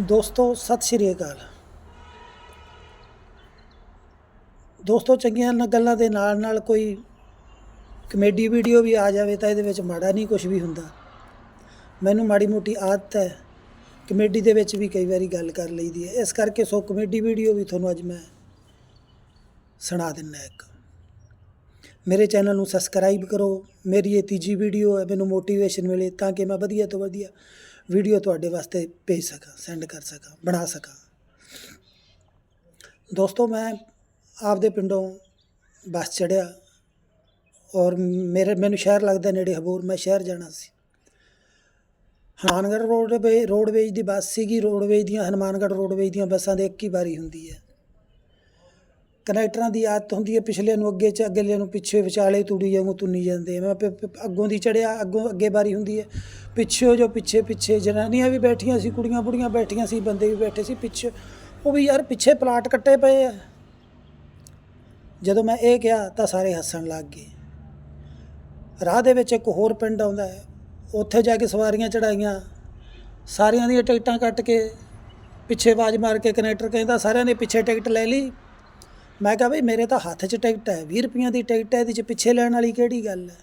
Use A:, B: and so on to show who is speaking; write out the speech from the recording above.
A: ਦੋਸਤੋ, ਸਤਿ ਸ਼੍ਰੀ ਅਕਾਲ। ਦੋਸਤੋ, ਚੰਗੀਆਂ ਗੱਲਾਂ ਦੇ ਨਾਲ ਨਾਲ ਕੋਈ ਕਮੇਡੀ ਵੀਡੀਓ ਵੀ ਆ ਜਾਵੇ ਤਾਂ ਇਹਦੇ ਵਿੱਚ ਮਾੜਾ ਨਹੀਂ ਕੁਝ ਵੀ ਹੁੰਦਾ। ਮੈਨੂੰ ਮਾੜੀ ਮੋਟੀ ਆਦਤ ਹੈ। ਕਮੇਡੀ ਦੇ ਵਿੱਚ ਵੀ ਕਈ ਵਾਰੀ ਗੱਲ ਕਰ ਲਈਦੀ ਹੈ। ਇਸ ਕਰਕੇ ਸੋ ਕਮੇਡੀ ਵੀਡੀਓ ਵੀ ਤੁਹਾਨੂੰ ਅੱਜ ਮੈਂ ਸੁਣਾ ਦਿੰਦਾ ਇੱਕ। ਮੇਰੇ ਚੈਨਲ ਨੂੰ ਸਬਸਕ੍ਰਾਈਬ ਕਰੋ। ਮੇਰੀ ਇਹ ਤੀਜੀ ਵੀਡੀਓ ਹੈ। ਮੈਨੂੰ ਮੋਟੀਵੇਸ਼ਨ ਮਿਲੇ ਤਾਂ ਕਿ ਮੈਂ ਵਧੀਆ ਤੋਂ ਵਧੀਆ ਵੀਡੀਓ ਤੁਹਾਡੇ ਵਾਸਤੇ ਭੇਜ ਸਕਾਂ ਸੈਂਡ ਕਰ ਸਕਾਂ, ਬਣਾ ਸਕਾਂ। ਦੋਸਤੋ, ਮੈਂ ਆਪਦੇ ਪਿੰਡੋਂ ਬੱਸ ਚੜਿਆ ਔਰ ਮੇਰੇ, ਮੈਨੂੰ ਸ਼ਹਿਰ ਲੱਗਦਾ ਨੇੜੇ ਹਬੂਰ, ਮੈਂ ਸ਼ਹਿਰ ਜਾਣਾ ਸੀ। ਹਨੂਮਾਨਗੜ੍ਹ ਰੋਡਵੇ ਰੋਡਵੇਜ ਦੀ ਬੱਸ ਸੀਗੀ ਰੋਡਵੇਜ ਦੀਆਂ, ਹਨੂਮਾਨਗੜ੍ਹ ਰੋਡਵੇਜ ਦੀਆਂ ਬੱਸਾਂ ਦੇ ਇੱਕ ਹੀ ਵਾਰੀ ਹੁੰਦੀ ਹੈ। ਕਨੈਕਟਰਾਂ ਦੀ ਆਦਤ ਹੁੰਦੀ ਹੈ ਪਿਛਲੇ ਨੂੰ ਅੱਗੇ ਚ ਅਗਲੇ ਨੂੰ ਪਿੱਛੇ ਵਿਚਾਲੇ ਤੂੜੀ ਵਾਂਗੂ ਤੁੰਨੀ ਜਾਂਦੇ ਆ। ਮੈਂ ਪ- ਅੱਗੋਂ ਦੀ ਚੜਿਆ, ਅੱਗੋਂ ਅੱਗੇ ਵਾਰੀ ਹੁੰਦੀ ਹੈ। ਪਿੱਛੇ ਜੋ ਪਿੱਛੇ ਪਿੱਛੇ ਜਨਾਨੀਆਂ ਵੀ ਬੈਠੀਆਂ ਸੀ, ਕੁੜੀਆਂ ਬੁੜੀਆਂ ਬੈਠੀਆਂ ਸੀ, ਬੰਦੇ ਵੀ ਬੈਠੇ ਸੀ ਪਿੱਛੇ। ਉਹ ਵੀ ਯਾਰ ਪਿੱਛੇ ਪਲਾਟ ਕੱਟੇ ਪਏ ਆ। ਜਦੋਂ ਮੈਂ ਇਹ ਕਿਹਾ ਤਾਂ ਸਾਰੇ ਹੱਸਣ ਲੱਗ ਗਏ। ਰਾਹ ਦੇ ਵਿੱਚ ਇੱਕ ਹੋਰ ਪਿੰਡ ਆਉਂਦਾ ਹੈ। ਉੱਥੇ ਜਾ ਕੇ ਸਵਾਰੀਆਂ ਚੜਾਈਆਂ। ਸਾਰਿਆਂ ਦੀਆਂ ਟਿਕਟਾਂ ਕੱਟ ਕੇ ਪਿੱਛੇ ਆਵਾਜ਼ ਮਾਰ ਕੇ ਕਨੈਕਟਰ ਕਹਿੰਦਾ, ਸਾਰਿਆਂ ਨੇ ਪਿੱਛੇ ਟਿਕਟ ਲੈ ਲਈ। ਮੈਂ ਕਿਹਾ ਬਈ ਮੇਰੇ ਤਾਂ ਹੱਥ 'ਚ ਟਿਕਟ ਹੈ 20 ਰੁਪਈਆਂ ਦੀ ਟਿਕਟ ਹੈ, ਇਹਦੇ 'ਚ ਪਿੱਛੇ ਲੈਣ ਵਾਲੀ ਕਿਹੜੀ ਗੱਲ ਹੈ?